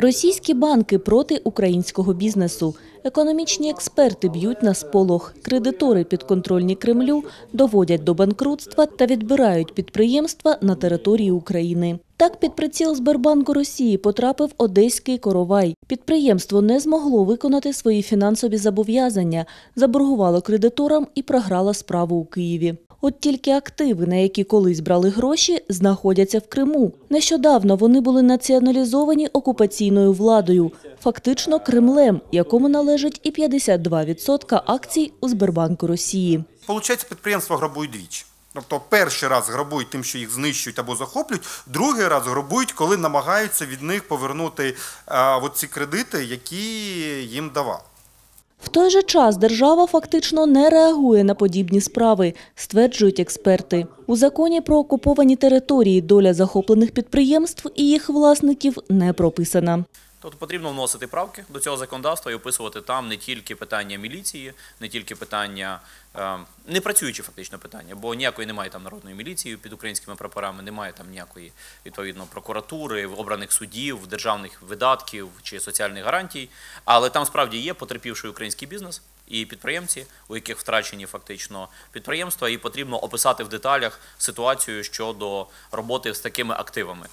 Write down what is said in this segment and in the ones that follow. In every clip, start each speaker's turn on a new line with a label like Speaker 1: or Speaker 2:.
Speaker 1: Російські банки проти українського бізнесу. Економічні експерти б'ють на сполох. Кредитори підконтрольні Кремлю доводять до банкрутства та відбирають підприємства на території України. Так під приціл Сбербанку Росії потрапив одеський коровай. Підприємство не змогло виконати свої фінансові зобов'язання, заборгувало кредиторам і програло справу у Києві. От тільки активи, на які колись брали гроші, знаходяться в Криму. Нещодавно вони були націоналізовані окупаційною владою, фактично Кремлем, якому належить і 52% акцій у Сбербанку Росії.
Speaker 2: Получається, підприємства грабують двічі. Тобто перший раз грабують тим, що їх знищують або захоплюють, другий раз грабують, коли намагаються від них повернути а, от ці кредити, які їм давав.
Speaker 1: В той же час держава фактично не реагує на подібні справи, стверджують експерти. У законі про окуповані території доля захоплених підприємств і їх власників не прописана.
Speaker 3: Тобто потрібно вносити правки до цього законодавства і описувати там не тільки питання міліції, не тільки питання е, не працюючі фактично питання, бо ніякої немає там народної міліції під українськими прапорами, немає там ніякої відповідно прокуратури, обраних судів, державних видатків чи соціальних гарантій. Але там справді є потерпівший український бізнес і підприємці, у яких втрачені фактично підприємства, і потрібно описати в деталях ситуацію щодо роботи з такими активами.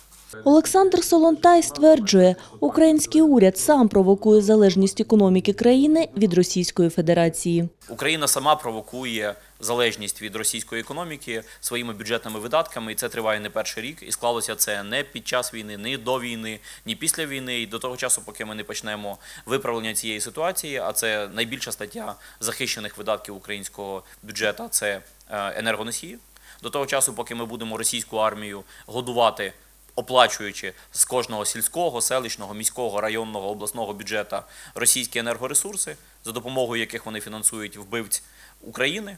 Speaker 1: Олександр Солонтай стверджує, український уряд сам провокує залежність економіки країни від Російської Федерації.
Speaker 3: Україна сама провокує залежність від російської економіки своїми бюджетними видатками, і це триває не перший рік. І склалося це не під час війни, не до війни, ні після війни, і до того часу, поки ми не почнемо виправлення цієї ситуації. А це найбільша стаття захищених видатків українського бюджету це е, енергоносії. До того часу, поки ми будемо російську армію годувати. Оплачуючи з кожного сільського, селищного, міського, районного, обласного бюджету російські енергоресурси, за допомогою яких вони фінансують вбивць України,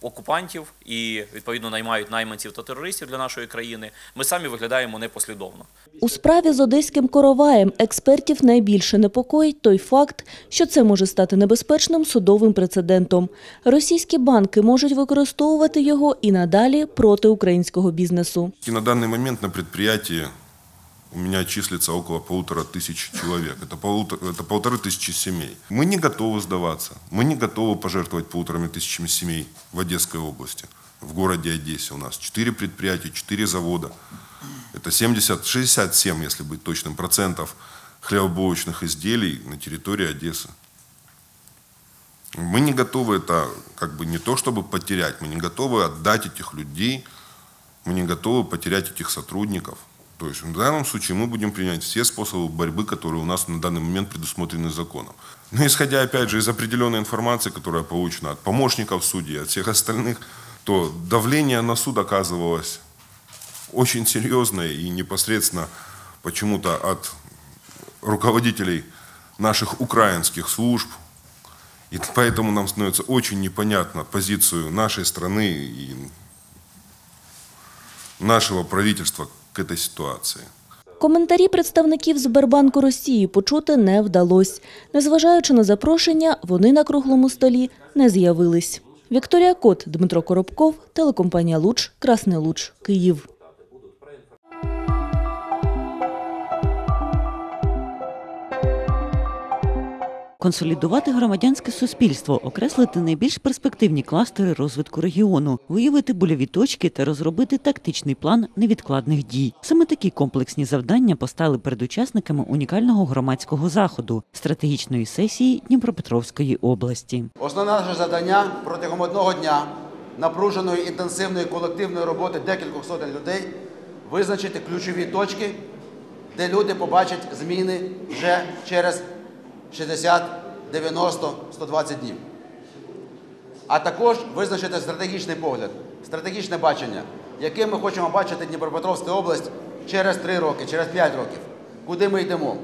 Speaker 3: окупантів і відповідно наймають найманців та терористів для нашої країни, ми самі виглядаємо непослідовно.
Speaker 1: У справі з одеським короваєм експертів найбільше непокоїть той факт, що це може стати небезпечним судовим прецедентом. Російські банки можуть використовувати його і надалі проти українського бізнесу.
Speaker 4: На данный момент на предприятии у меня числится около полутора тысяч человек. Это, полутора, это полторы тысячи семей. Мы не готовы сдаваться. Мы не готовы пожертвовать полуторами тысячами семей в Одесской области. В городе Одессе у нас четыре предприятия, четыре завода. Это 70, 67, если быть точным, процентов хлебобулочных изделий на территории Одессы. Мы не готовы это как бы не то чтобы потерять, мы не готовы отдать этих людей, мы не готовы потерять этих сотрудников. То есть в данном случае мы будем принимать все способы борьбы, которые у нас на данный момент предусмотрены законом. Но исходя опять же из определенной информации, которая получена от помощников судей, от всех остальных, то давление на суд оказывалось очень серьезное и непосредственно почему-то от руководителей наших украинских служб. И поэтому нам становится очень непонятно позицию нашей страны и нашего правительства к этой ситуации.
Speaker 1: Коментарі представників Сбербанку Росії почути не вдалось. Незважаючи на запрошення, вони на круглому столі не з'явились. Вікторія Кот, Дмитро Коробков, телекомпанія Луч, Красний Луч, Київ.
Speaker 5: Консолідувати громадянське суспільство, окреслити найбільш перспективні кластери розвитку регіону, виявити больові точки та розробити тактичний план невідкладних дій. Саме такі комплексні завдання постали перед учасниками унікального громадського заходу стратегічної сесії Дніпропетровської області.
Speaker 6: Основне наше завдання протягом одного дня напруженої інтенсивної колективної роботи декількох сотень людей визначити ключові точки, де люди побачать зміни вже через 60, 90, 120 днів. А також визначити стратегічний погляд, стратегічне бачення, яким ми хочемо бачити Дніпропетровську область через 3 роки, через 5 років. Куди ми йдемо?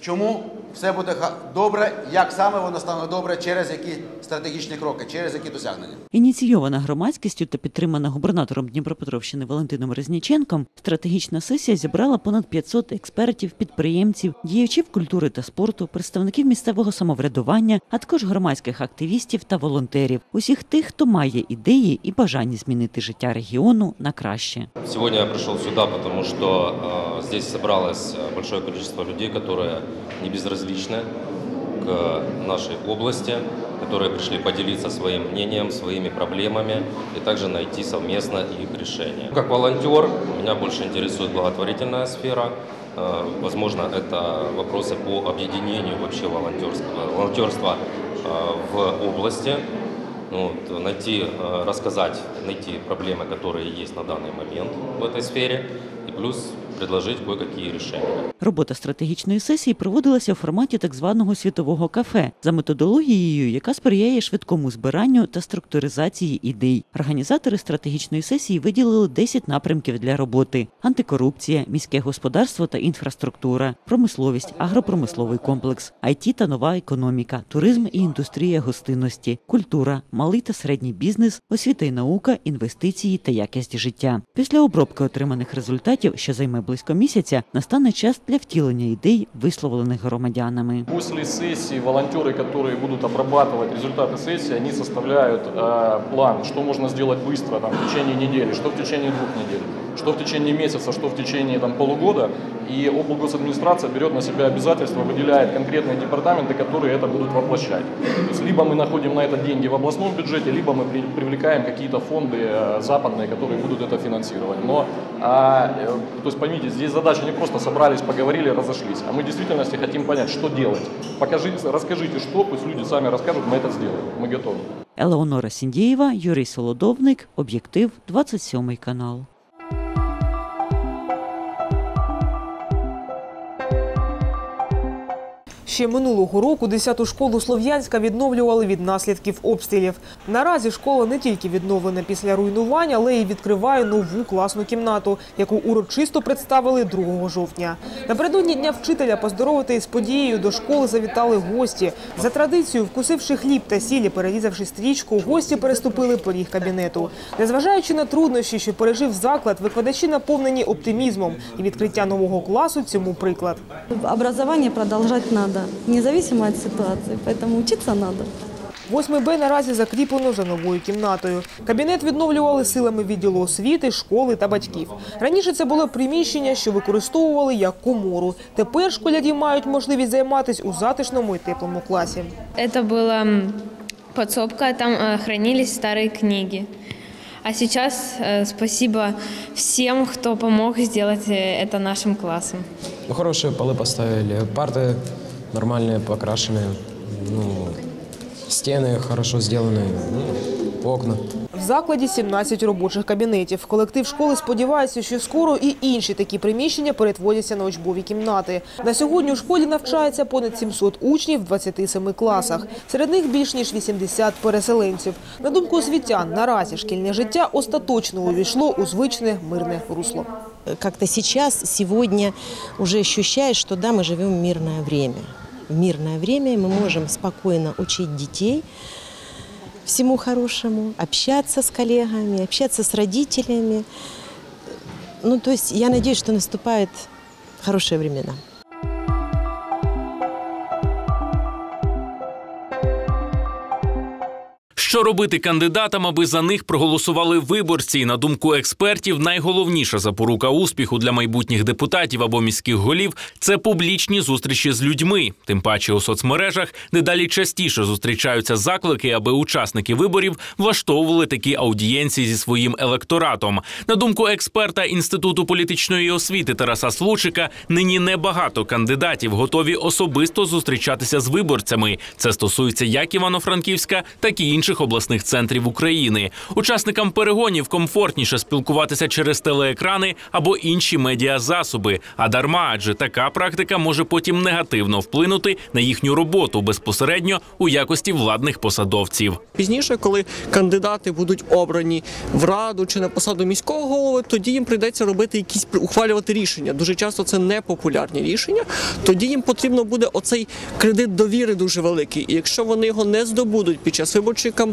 Speaker 6: Чому все буде ха- добре. Як саме воно стане добре, через які стратегічні кроки, через які досягнення.
Speaker 5: Ініційована громадськістю та підтримана губернатором Дніпропетровщини Валентином Резніченком, стратегічна сесія зібрала понад 500 експертів, підприємців, діячів культури та спорту, представників місцевого самоврядування, а також громадських активістів та волонтерів, усіх тих, хто має ідеї і бажання змінити життя регіону на краще.
Speaker 7: Сегодня я пришел сюда, потому что э, здесь собралось э, большое количество людей, которые не безразличны к нашей области, которые пришли поделиться своим мнением, своими проблемами и также найти совместно их решение. Как волонтер меня больше интересует благотворительная сфера. Э, Возможно, это вопросы по объединению вообще волонтерского, волонтерства э, в области. Ну, вот, найти, э, рассказать, найти проблемы, которые есть на данный момент в этой сфере, и плюс предложить кое-какие решения.
Speaker 5: Робота стратегічної сесії проводилася у форматі так званого світового кафе за методологією, яка сприяє швидкому збиранню та структуризації ідей. Організатори стратегічної сесії виділили 10 напрямків для роботи: антикорупція, міське господарство та інфраструктура, промисловість, агропромисловий комплекс, IT та нова економіка, туризм і індустрія гостинності, культура, малий та середній бізнес, освіта і наука, інвестиції та якість життя. Після обробки отриманих результатів, що займе близько місяця, настане час для втілення ідей, висловлених громадянами.
Speaker 8: После сессии волонтеры, которые будут обрабатывать результаты сессии, они составляют э, план, что можно сделать быстро там, в течение недели, что в течение двух недель, что в течение месяца, что в течение там, полугода. И облгосадминистрация берет на себя обязательства, выделяет конкретные департаменты, которые это будут воплощать. То есть либо мы находим на это деньги в областном бюджете, либо мы при- привлекаем какие-то фонды э, западные, которые будут это финансировать. Но, а, э, то есть поймите, здесь задача не просто собрались, поговорили, разошлись, а мы в действительности хотим понять, что делать. Покажите, расскажите, что, пусть люди сами расскажут, мы это сделаем, мы готовы.
Speaker 5: Елеонора Сіндєєва, Юрій Солодовник, Об'єктив, 27 канал.
Speaker 9: Ще минулого року 10-ту школу Слов'янська відновлювали від наслідків обстрілів. Наразі школа не тільки відновлена після руйнувань, але й відкриває нову класну кімнату, яку урочисто представили 2 жовтня. Напередодні дня вчителя поздоровити із подією до школи завітали гості. За традицією, вкусивши хліб та сілі, перерізавши стрічку, гості переступили поріг кабінету. Незважаючи на труднощі, що пережив заклад, викладачі наповнені оптимізмом і відкриття нового класу цьому приклад.
Speaker 10: Образование продолжать надо, независимо от ситуации, поэтому учиться надо.
Speaker 9: 8 Б наразі закріплено за новою кімнатою. Кабінет відновлювали силами відділу освіти, школи та батьків. Раніше це було приміщення, що використовували як комору. Тепер школярі мають можливість займатися у затишному і теплому класі.
Speaker 11: Это была м, подсобка, там э, хранились старые книги. А сейчас э, спасибо всем, кто помог сделать э, это нашим классом.
Speaker 12: Ну, хорошие полы поставили, парты нормальные, покрашенные, ну, стены хорошо сделаны, ну, окна.
Speaker 9: В закладі 17 робочих кабінетів. Колектив школи сподівається, що скоро і інші такі приміщення перетворяться на учбові кімнати. На сьогодні у школі навчається понад 700 учнів в 27 класах. Серед них більш ніж 80 переселенців. На думку освітян, наразі шкільне життя остаточно увійшло у звичне мирне русло.
Speaker 13: как-то сейчас, сегодня уже ощущаешь, что да, мы живем в мирное время. Мирное время мы можем спокойно учить детей всему хорошему, общаться с коллегами, общаться с родителями. Ну, то есть я надеюсь, что наступают хорошие времена.
Speaker 14: Що робити кандидатам, аби за них проголосували виборці? На думку експертів, найголовніша запорука успіху для майбутніх депутатів або міських голів це публічні зустрічі з людьми. Тим паче у соцмережах дедалі частіше зустрічаються заклики, аби учасники виборів влаштовували такі аудієнції зі своїм електоратом. На думку експерта інституту політичної освіти Тараса Случика, нині небагато кандидатів готові особисто зустрічатися з виборцями. Це стосується як Івано-Франківська, так і інших інших обласних центрів України. Учасникам перегонів комфортніше спілкуватися через телеекрани або інші медіазасоби. А дарма, адже така практика може потім негативно вплинути на їхню роботу безпосередньо у якості владних посадовців.
Speaker 15: Пізніше, коли кандидати будуть обрані в раду чи на посаду міського голови, тоді їм прийдеться робити якісь ухвалювати рішення. Дуже часто це непопулярні рішення. Тоді їм потрібно буде оцей кредит довіри дуже великий. І якщо вони його не здобудуть під час виборчої кампанії,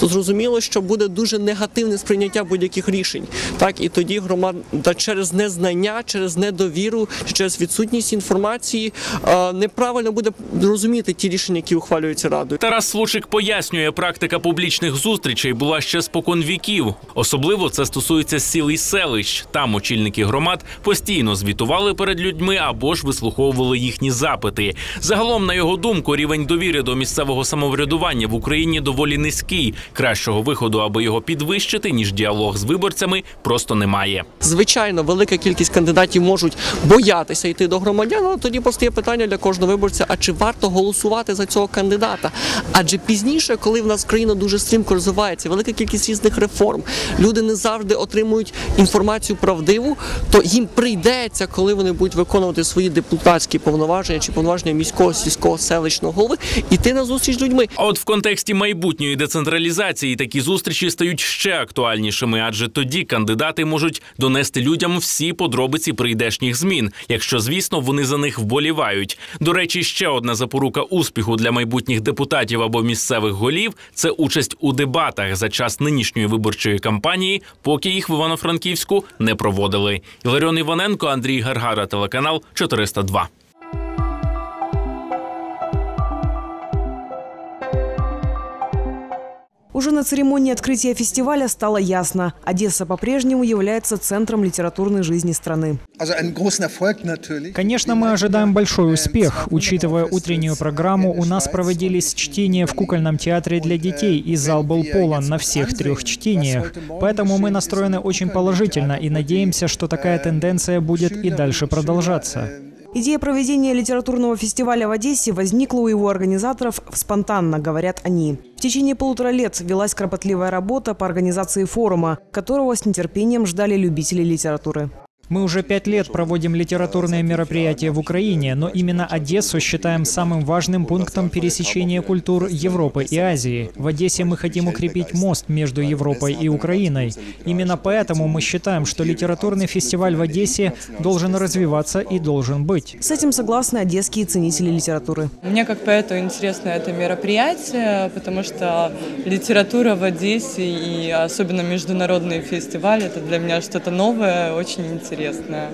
Speaker 15: то зрозуміло, що буде дуже негативне сприйняття будь-яких рішень. Так і тоді громада через незнання, через недовіру, через відсутність інформації е, неправильно буде розуміти ті рішення, які ухвалюються радою.
Speaker 14: Тарас Случик пояснює, практика публічних зустрічей була ще спокон віків. Особливо це стосується сіл і селищ. Там очільники громад постійно звітували перед людьми або ж вислуховували їхні запити. Загалом, на його думку, рівень довіри до місцевого самоврядування в Україні доволі низький. Кращого виходу, аби його підвищити, ніж діалог з виборцями, просто немає.
Speaker 15: Звичайно, велика кількість кандидатів можуть боятися йти до громадян, але тоді постає питання для кожного виборця: а чи варто голосувати за цього кандидата? Адже пізніше, коли в нас країна дуже стрімко розвивається, велика кількість різних реформ, люди не завжди отримують інформацію правдиву, то їм прийдеться, коли вони будуть виконувати свої депутатські повноваження чи повноваження міського сільського селищного голови, іти на зустріч з людьми.
Speaker 14: А от в контексті майбутньої децентралізації такі зустрічі стають ще актуальнішими, адже тоді кандидати можуть донести людям всі подробиці прийдешніх змін, якщо звісно вони за них вболівають. До речі, ще одна запорука успіху для майбутніх депутатів або місцевих голів це участь у дебатах за час нинішньої виборчої кампанії, поки їх в Івано-Франківську не проводили. Іларіон Іваненко, Андрій Гаргара, телеканал 402.
Speaker 16: Уже на церемонии открытия фестиваля стало ясно – Одесса по-прежнему является центром литературной жизни страны.
Speaker 17: Конечно, мы ожидаем большой успех. Учитывая утреннюю программу, у нас проводились чтения в кукольном театре для детей, и зал был полон на всех трех чтениях. Поэтому мы настроены очень положительно и надеемся, что такая тенденция будет и дальше продолжаться.
Speaker 16: Идея проведения литературного фестиваля в Одессе возникла у его организаторов спонтанно, говорят они. В течение полутора лет велась кропотливая работа по организации форума, которого с нетерпением ждали любители литературы.
Speaker 17: Мы уже пять лет проводим литературные мероприятия в Украине, но именно Одессу считаем самым важным пунктом пересечения культур Европы и Азии. В Одессе мы хотим укрепить мост между Европой и Украиной. Именно поэтому мы считаем, что литературный фестиваль в Одессе должен развиваться и должен быть.
Speaker 16: С этим согласны одесские ценители литературы.
Speaker 18: Мне как поэту интересно это мероприятие, потому что литература в Одессе и особенно международный фестиваль это для меня что-то новое, очень интересное.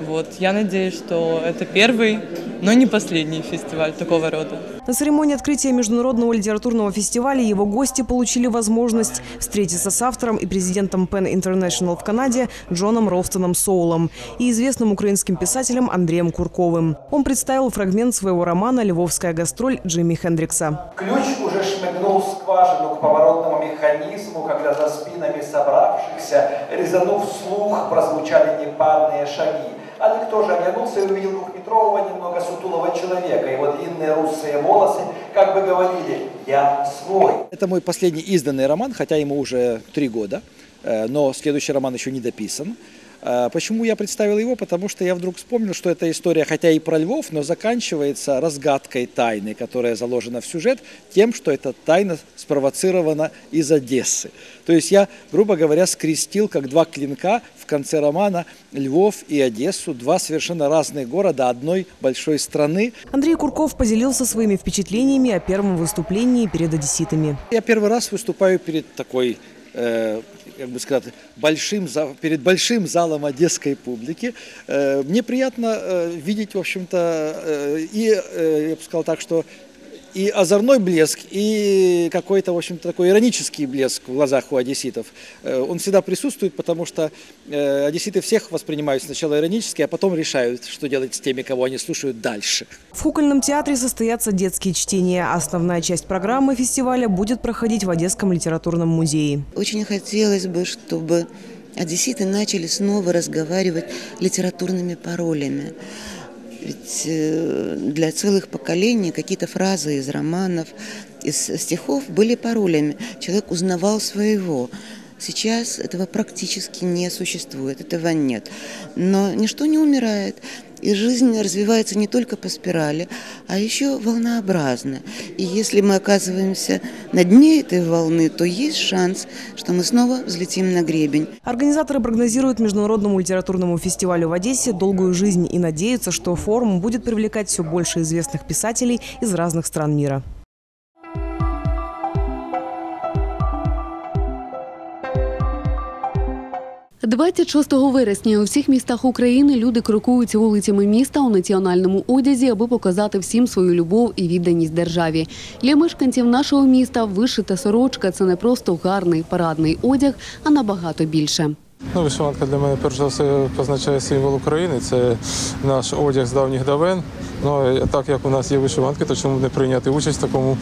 Speaker 18: Вот. Я надеюсь, что это первый, но не последний фестиваль такого рода.
Speaker 16: На церемонии открытия Международного литературного фестиваля его гости получили возможность встретиться с автором и президентом Pen International в Канаде Джоном Ролстоном Соулом и известным украинским писателем Андреем Курковым. Он представил фрагмент своего романа «Львовская гастроль» Джимми Хендрикса.
Speaker 19: Ключ уже шмыгнул в скважину к поворотному механизму, когда за спинами собравшихся, резанув слух, прозвучали непарные шаги. А никто же оглянулся и увидел двухметрового, немного сутулого человека. Его длинные русые волосы как бы говорили «Я свой».
Speaker 20: Это мой последний изданный роман, хотя ему уже три года, э, но следующий роман еще не дописан. Э, Почему я представил его? Потому что я вдруг вспомнил, что эта история, хотя и про львов, но заканчивается разгадкой тайны, которая заложена в сюжет, тем, что эта тайна спровоцирована из Одессы. То есть я, грубо говоря, скрестил как два клинка в конце романа Львов и Одессу, два совершенно разных города одной большой страны.
Speaker 16: Андрей Курков поделился своими впечатлениями о первом выступлении перед одесситами.
Speaker 20: Я первый раз выступаю перед такой э, как бы сказать, большим, за- перед большим залом одесской публики. Э, Мне приятно э, видеть, в общем-то, э, и, э, я бы сказал так, что и озорной блеск, и какой-то, в общем-то, такой иронический блеск в глазах у одесситов. Э, Он всегда присутствует, потому что э, одесситы всех воспринимают сначала иронически, а потом решают, что делать с теми, кого они слушают дальше.
Speaker 16: В кукольном театре состоятся детские чтения. Основная часть программы фестиваля будет проходить в Одесском литературном музее.
Speaker 21: Очень хотелось бы, чтобы одесситы начали снова разговаривать литературными паролями. Ведь э, для целых поколений какие-то фразы из романов, из стихов были паролями. Человек узнавал своего. Сейчас этого практически не существует, этого нет. Но ничто не умирает. И жизнь развивается не только по спирали, а еще волнообразно. И если мы оказываемся на дне этой волны, то есть шанс, что мы снова взлетим на гребень.
Speaker 9: Организаторы прогнозируют Международному литературному фестивалю в Одессе долгую жизнь и надеются, что форум будет привлекать все больше известных писателей из разных стран мира.
Speaker 22: – 26 вересня у всіх містах України люди крокують вулицями міста у національному одязі, аби показати всім свою любов і відданість державі. Для мешканців нашого міста вишита сорочка – це не просто гарний парадний одяг, а набагато більше.
Speaker 23: Ну, вишиванка для мене перш за все позначає символ України. Це наш одяг з давніх давен. Ну а так як у нас є вишиванки, то чому не прийняти участь в такому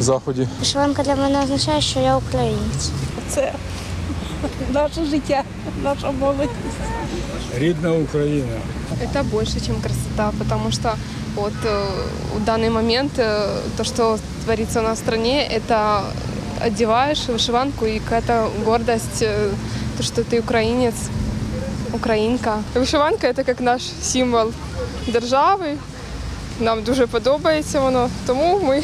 Speaker 23: заході?
Speaker 24: Вишиванка для мене означає, що я українець.
Speaker 25: Це наше життя, наша молодість.
Speaker 26: Рідна Україна.
Speaker 27: Это больше, чем красота, потому что вот э, в данный момент э, то, что творится у нас в стране, это одеваешь вышиванку и какая-то гордость, э, то, что ты украинец, українка. Вишиванка – це як наш символ держави. Нам дуже подобається воно, тому ми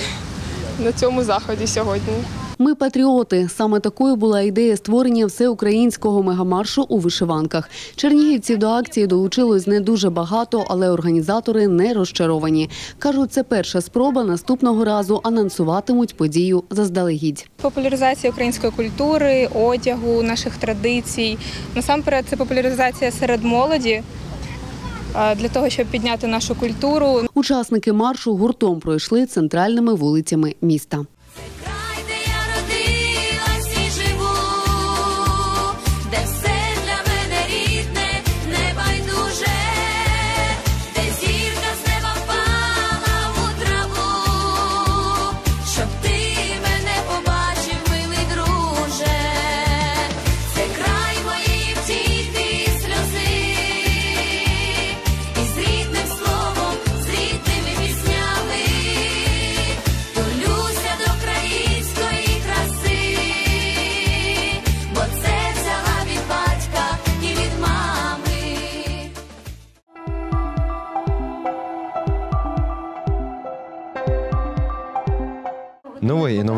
Speaker 27: на цьому заході сьогодні.
Speaker 22: Ми патріоти. Саме такою була ідея створення всеукраїнського мегамаршу у вишиванках. Чернігівців до акції долучилось не дуже багато, але організатори не розчаровані. Кажуть, це перша спроба наступного разу анонсуватимуть подію заздалегідь.
Speaker 28: Популяризація української культури, одягу, наших традицій. Насамперед, це популяризація серед молоді для того, щоб підняти нашу культуру.
Speaker 22: Учасники маршу гуртом пройшли центральними вулицями міста.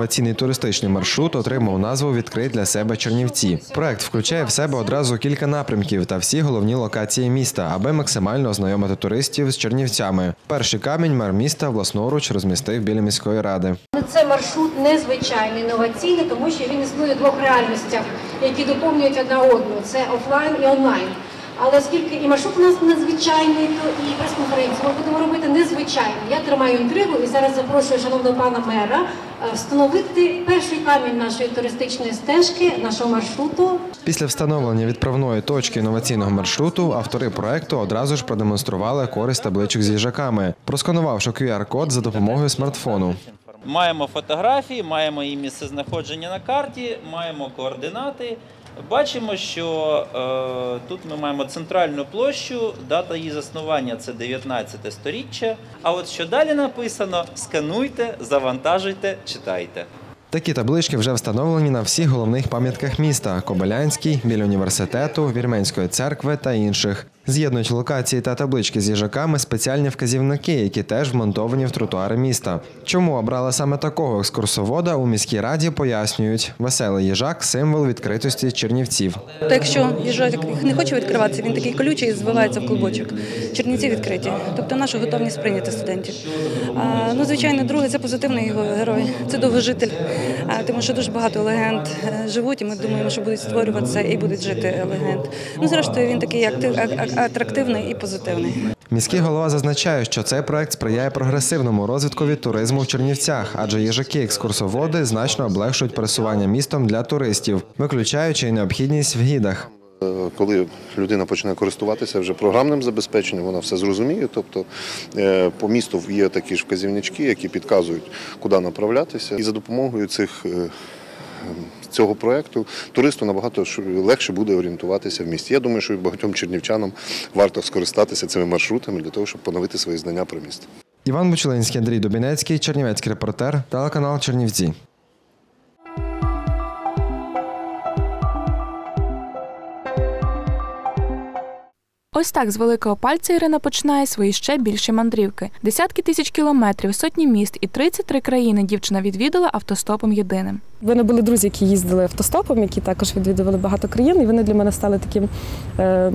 Speaker 29: Інноваційний туристичний маршрут отримав назву Відкрий для себе Чернівці. Проект включає в себе одразу кілька напрямків та всі головні локації міста, аби максимально ознайомити туристів з Чернівцями. Перший камінь мер міста власноруч розмістив біля міської ради.
Speaker 30: Ну, Це маршрут незвичайний, інноваційний, тому що він існує в двох реальностях, які доповнюють одна одну. Це офлайн і онлайн. Але оскільки і маршрут у нас незвичайний, то і прес-конференцію ми будемо робити незвичайно. Я тримаю інтригу і зараз запрошую шановного пана мера е, встановити перший камінь нашої туристичної стежки, нашого маршруту.
Speaker 29: Після встановлення відправної точки інноваційного маршруту автори проекту одразу ж продемонстрували користь табличок з їжаками, просканувавши QR-код за допомогою смартфону.
Speaker 31: Маємо фотографії, маємо її місце знаходження на карті, маємо координати. Бачимо, що е, тут ми маємо центральну площу, дата її заснування це 19 сторіччя. А от що далі написано: скануйте, завантажуйте, читайте.
Speaker 29: Такі таблички вже встановлені на всіх головних пам'ятках міста: Кобилянській, біля університету, Вірменської церкви та інших. З'єднують локації та таблички з їжаками спеціальні вказівники, які теж вмонтовані в тротуари міста. Чому обрали саме такого екскурсовода у міській раді, пояснюють. Веселий їжак символ відкритості чернівців.
Speaker 32: Якщо їжак не хоче відкриватися, він такий колючий і звивається в клубочок. Чернівці відкриті, тобто наша готовність прийняти студентів. А, ну, звичайно, другий це позитивний його герой, це довгожитель, а, тому що дуже багато легенд е, живуть, і ми думаємо, що будуть створюватися і будуть жити легенд. Ну, зрештою, він такий актив, ак- ак- атрактивний і позитивний.
Speaker 29: Міський голова зазначає, що цей проект сприяє прогресивному розвиткові туризму в Чернівцях, адже їжаки екскурсоводи значно облегшують пересування містом для туристів, виключаючи необхідність в гідах.
Speaker 33: Е, Коли людина почне користуватися вже програмним забезпеченням, вона все зрозуміє. Тобто е, по місту є такі ж вказівнички, які підказують, куди направлятися. І за допомогою цих е, цього проекту туристу набагато легше буде орієнтуватися в місті. Я думаю, що багатьом чернівчанам варто скористатися цими маршрутами для того, щоб поновити свої знання про місто.
Speaker 29: Іван Бучеленський, Андрій Дубінецький, Чернівецький репортер, телеканал Чернівці.
Speaker 34: Ось так з великого пальця Ірина починає свої ще більші мандрівки. Десятки тисяч кілометрів, сотні міст і 33 країни дівчина відвідала автостопом єдиним.
Speaker 35: В мене були друзі, які їздили автостопом, які також відвідували багато країн, і вони для мене стали таким. Е-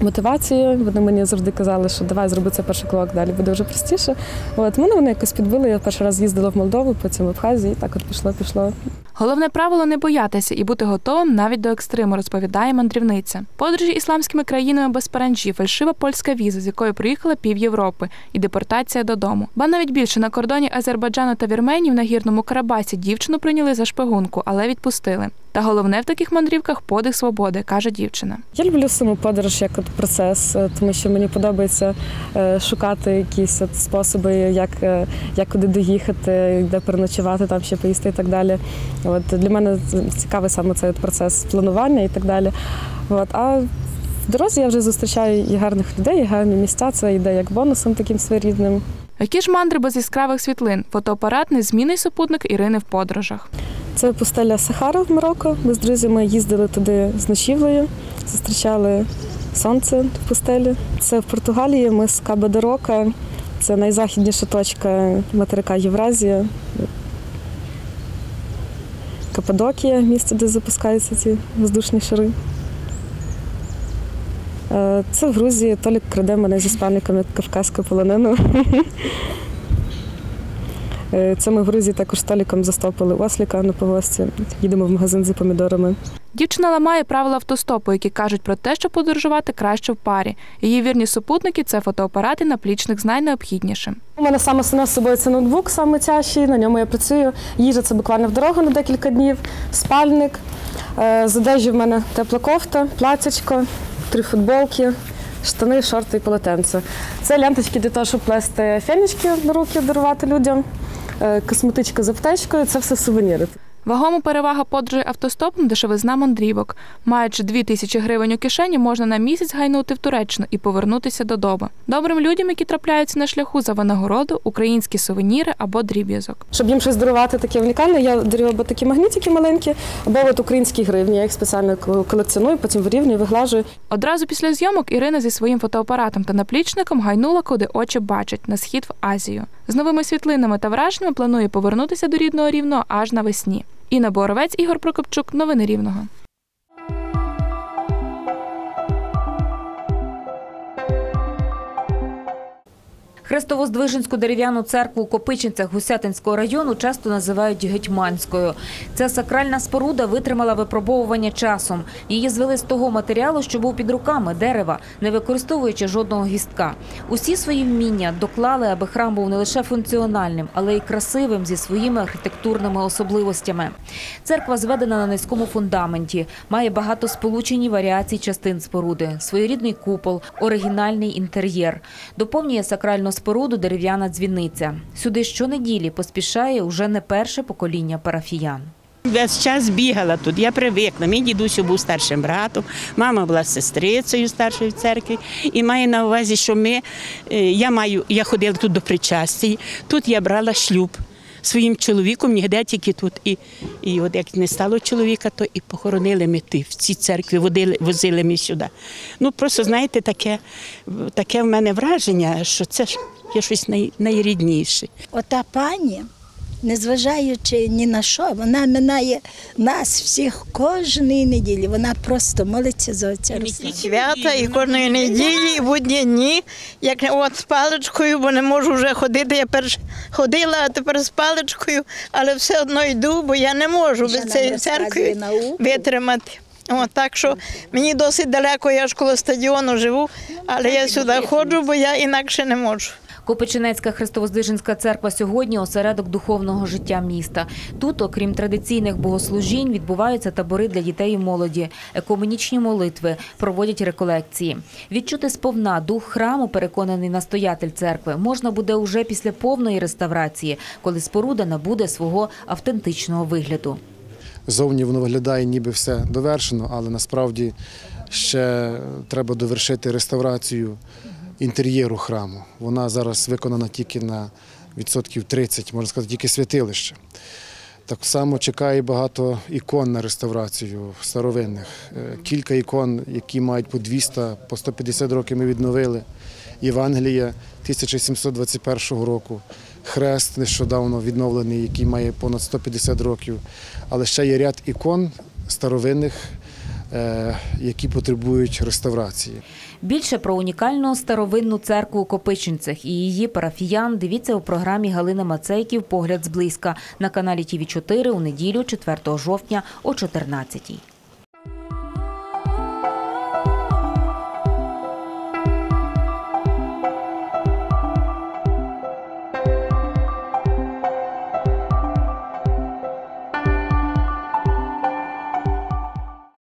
Speaker 35: Мотивацією, вони мені завжди казали, що давай зроби це перший крок, далі буде вже простіше. От мене вони якось підбили. Я перший раз їздила в Молдову, потім в Абхазію, і так от пішло, пішло.
Speaker 34: Головне правило не боятися і бути готовим навіть до екстриму, розповідає мандрівниця. Подорожі ісламськими країнами без паранджі, фальшива польська віза, з якою приїхала пів Європи, і депортація додому. Ба навіть більше на кордоні Азербайджану та Вірменії в нагірному Карабасі дівчину прийняли за шпигунку, але відпустили. Та головне в таких мандрівках подих свободи, каже дівчина.
Speaker 35: Я люблю саму подорож як от процес, е, тому що мені подобається е, шукати якісь от способи, як, е, як куди доїхати, де переночувати, там ще поїсти і так далі. От для мене цікавий саме цей процес планування і так далі. От а в дорозі я вже зустрічаю і гарних людей, і гарні місця. Це йде як бонусом таким своєрідним.
Speaker 34: Які ж мандри без яскравих світлин? Фотоапарат незмінний супутник Ірини в подорожах.
Speaker 35: Це пустеля Сахара в Марокко. Ми з друзями їздили туди з ночівлею, зустрічали сонце в пустелі. Це в Португалії. Ми з Каба де Це найзахідніша точка материка Євразія. Каппадокія, місце, де запускаються ці воздушні шари. Е, Це в Грузії Толік краде мене зі спальниками кавказького полонину. Е, Це ми в Грузії також Толіком застопили осліка на повозці. Їдемо в магазин за помідорами.
Speaker 34: Дівчина ламає правила автостопу, які кажуть про те, що подорожувати краще в парі. Її вірні супутники це фотоапарат і наплічник з найнеобхіднішим.
Speaker 35: У мене саме з собою це ноутбук, саме тяжчий, на ньому я працюю. Їжа це буквально в дорогу на декілька днів, спальник. Е, З одежі в мене тепла кофта, платячко, три футболки, штани, шорти і полотенце. Це ленточки для того, щоб плести фенічки на руки, дарувати людям, Е, косметичка з аптечкою, це все сувеніри.
Speaker 34: Вагому перевага подорожей автостопом дешевизна мандрівок. Маючи дві тисячі гривень у кишені, можна на місяць гайнути в Туреччину і повернутися додому. Добрим людям, які трапляються на шляху за винагороду, українські сувеніри або дріб'язок.
Speaker 35: Щоб їм щось дарувати таке унікальне, я дарю або такі магнітики маленькі, або от українські гривні. Я їх спеціально колекціоную, потім вирівнюю, виглажую.
Speaker 34: Одразу після зйомок Ірина зі своїм фотоапаратом та наплічником гайнула, куди очі бачать, на схід в Азію. З новими світлинами та враженнями планує повернутися до рідного рівного аж навесні. Інна Боровець, Ігор Прокопчук. Новини Рівного.
Speaker 36: Хрестовоздвиженську дерев'яну церкву у Копичинцях Гусятинського району часто називають гетьманською. Ця сакральна споруда витримала випробовування часом. Її звели з того матеріалу, що був під руками дерева, не використовуючи жодного гістка. Усі свої вміння доклали, аби храм був не лише функціональним, але й красивим зі своїми архітектурними особливостями. Церква зведена на низькому фундаменті, має багато сполучені варіацій частин споруди, своєрідний купол, оригінальний інтер'єр. Доповнює сакральну споруду дерев'яна дзвіниця. Сюди щонеділі поспішає уже не перше покоління парафіян.
Speaker 37: Весь час бігала тут, я привикла. Мій дідусь був старшим братом, мама була сестрицею старшої церкви. І має на увазі, що ми, е, я маю, я ходила тут до причастії, тут я брала шлюб своїм чоловіком, нігде тільки тут. І, і от як не стало чоловіка, то і похоронили ми ти в цій церкві, водили, возили ми сюди. Ну просто знаєте, таке, таке в мене враження, що це ж є щось най, найрідніше.
Speaker 38: Ота пані, незважаючи ні на що, вона минає нас всіх кожної неділі. Вона просто молиться за отця Руслана.
Speaker 39: свята і кожної неділі, і будні дні, як от з паличкою, бо не можу вже ходити. Я перш ходила, а тепер з паличкою, але все одно йду, бо я не можу без цієї церкви витримати. О, так що мені досить далеко, я ж коло стадіону живу, але я сюди ходжу, бо я інакше не можу.
Speaker 36: Копичинецька Христовоздвиженська церква сьогодні осередок духовного життя міста. Тут, окрім традиційних богослужінь, відбуваються табори для дітей і молоді, екуменічні молитви, проводять реколекції. Відчути сповна дух храму, переконаний настоятель церкви, можна буде уже після повної реставрації, коли споруда набуде свого автентичного вигляду.
Speaker 40: Зовні воно виглядає, ніби все довершено, але насправді ще треба довершити реставрацію інтер'єру храму. Вона зараз виконана тільки на відсотків 30, можна сказати, тільки святилище. Так само чекає багато ікон на реставрацію старовинних. Е, Кілька ікон, які мають по 200, по 150 років ми відновили. Євангелія 1721 року, хрест нещодавно відновлений, який має понад 150 років. Але ще є ряд ікон старовинних, які потребують реставрації.
Speaker 36: Більше про унікальну старовинну церкву у Копичинцях і її парафіян дивіться у програмі Галини Мацейків Погляд зблизька на каналі ТІВІ 4 у неділю 4 жовтня о 14